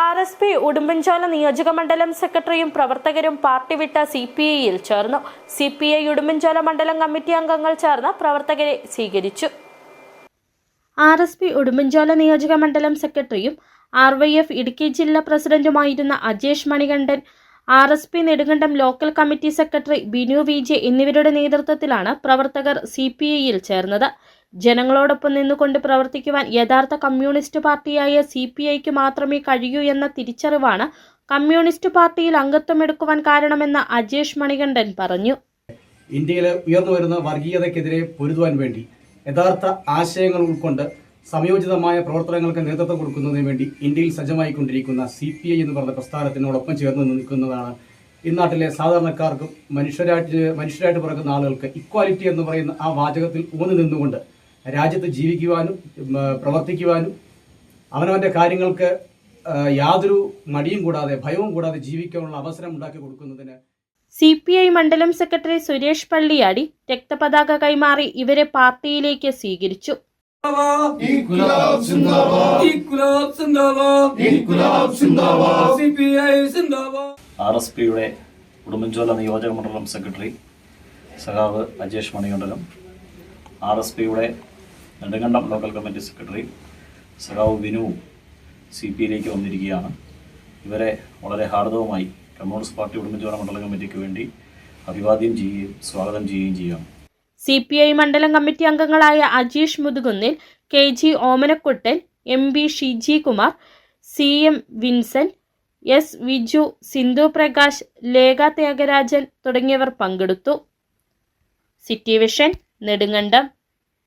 R S P Udumbanchola നിയോജക മണ്ഡലം സെക്രട്ടറിയും പ്രവർത്തകരും പാർട്ടി വിട്ട സി പി ഐയിൽ ചേർന്നു. സി പി ഐ ഉടുമ്പൻചോല മണ്ഡലം കമ്മിറ്റി അംഗങ്ങൾ ചേർന്ന് പ്രവർത്തകരെ സ്വീകരിച്ചു. ആർ എസ് പി ഉടുമ്പൻചോല നിയോജക മണ്ഡലം സെക്രട്ടറിയും ആർ വൈ എഫ് ഇടുക്കി ജില്ലാ പ്രസിഡന്റുമായിരുന്ന Ajesh Manikandan R S P Nedumkandam local committee secretary Binu V J എന്നിവരുടെ നേതൃത്വത്തിലാണ് പ്രവർത്തകർ സി പി ഐയിൽ ചേർന്നത്. ജനങ്ങളോടൊപ്പം നിന്നുകൊണ്ട് പ്രവർത്തിക്കുവാൻ യഥാർത്ഥ കമ്മ്യൂണിസ്റ്റ് പാർട്ടിയായ സി പി ഐക്ക് മാത്രമേ കഴിയൂ എന്ന തിരിച്ചറിവാണ് കമ്മ്യൂണിസ്റ്റ് പാർട്ടിയിൽ അംഗത്വം അംഗത്വമെടുക്കുവാൻ കാരണമെന്ന് അജേഷ് മണികണ്ഠൻ പറഞ്ഞു. ഇന്ത്യയിലെ ഉയർന്നു വരുന്ന വർഗീയതയ്ക്കെതിരെ പൊരുതുവാൻ വേണ്ടി യഥാർത്ഥ ആശയങ്ങൾ ഉൾക്കൊണ്ട് സംയോജിതമായ പ്രവർത്തനങ്ങൾക്ക് നേതൃത്വം കൊടുക്കുന്നതിന് വേണ്ടി ഇന്ത്യയിൽ സജ്ജമായിക്കൊണ്ടിരിക്കുന്ന സി പി ഐ എന്ന് പറഞ്ഞ പ്രസ്ഥാനത്തിനോടൊപ്പം ചേർന്ന് നിൽക്കുന്നതാണ് ഇന്നാട്ടിലെ സാധാരണക്കാർക്കും മനുഷ്യരായിട്ട് മനുഷ്യരായിട്ട് പിറക്കുന്ന ആളുകൾക്ക് ഇക്വാലിറ്റി എന്ന് പറയുന്ന ആ വാചകത്തിൽ ഊന്നു നിന്നുകൊണ്ട് രാജ്യത്ത് ജീവിക്കുവാനും പ്രവർത്തിക്കുവാനും അവനവന്റെ കാര്യങ്ങൾക്ക് യാതൊരു മടിയും കൂടാതെ ഭയവും കൂടാതെ ജീവിക്കാനുള്ള അവസരം ഉണ്ടാക്കി കൊടുക്കുന്നതിന് സി പി ഐ മണ്ഡലം സെക്രട്ടറി സുരേഷ് പള്ളിയാടി രക്തപതാക കൈമാറി ഇവരെ പാർട്ടിയിലേക്ക് സ്വീകരിച്ചു. ആർ എസ് പിയുടെ ഉടുമ്പൻചോല നിയോജക മണ്ഡലം സെക്രട്ടറി സഖാവ് അജേഷ് മണികണ്ഠനും ആർ എസ് പിയുടെ നെടുങ്കണ്ടം ലോക്കൽ കമ്മിറ്റി സെക്രട്ടറി സഖാവ് വിനുവും സി പിയിലേക്ക് വന്നിരിക്കുകയാണ്. ഇവരെ വളരെ ഹാർദവുമായി കമ്മ്യൂണിസ്റ്റ് പാർട്ടി ഉടുമ്പൻചോല മണ്ഡലം കമ്മിറ്റിക്ക് വേണ്ടി അഭിവാദ്യം ചെയ്യുകയും സ്വാഗതം ചെയ്യുകയും ചെയ്യാം സി പി ഐ മണ്ഡലം കമ്മിറ്റി അംഗങ്ങളായ Ajeesh മുതുകുന്നിൽ K G Omanakuttan M B Shiji Kumar C M Vincent S Viju Sindhu Prakash Lekha Thyagarajan തുടങ്ങിയവർ പങ്കെടുത്തു. City vision Nedumkandam.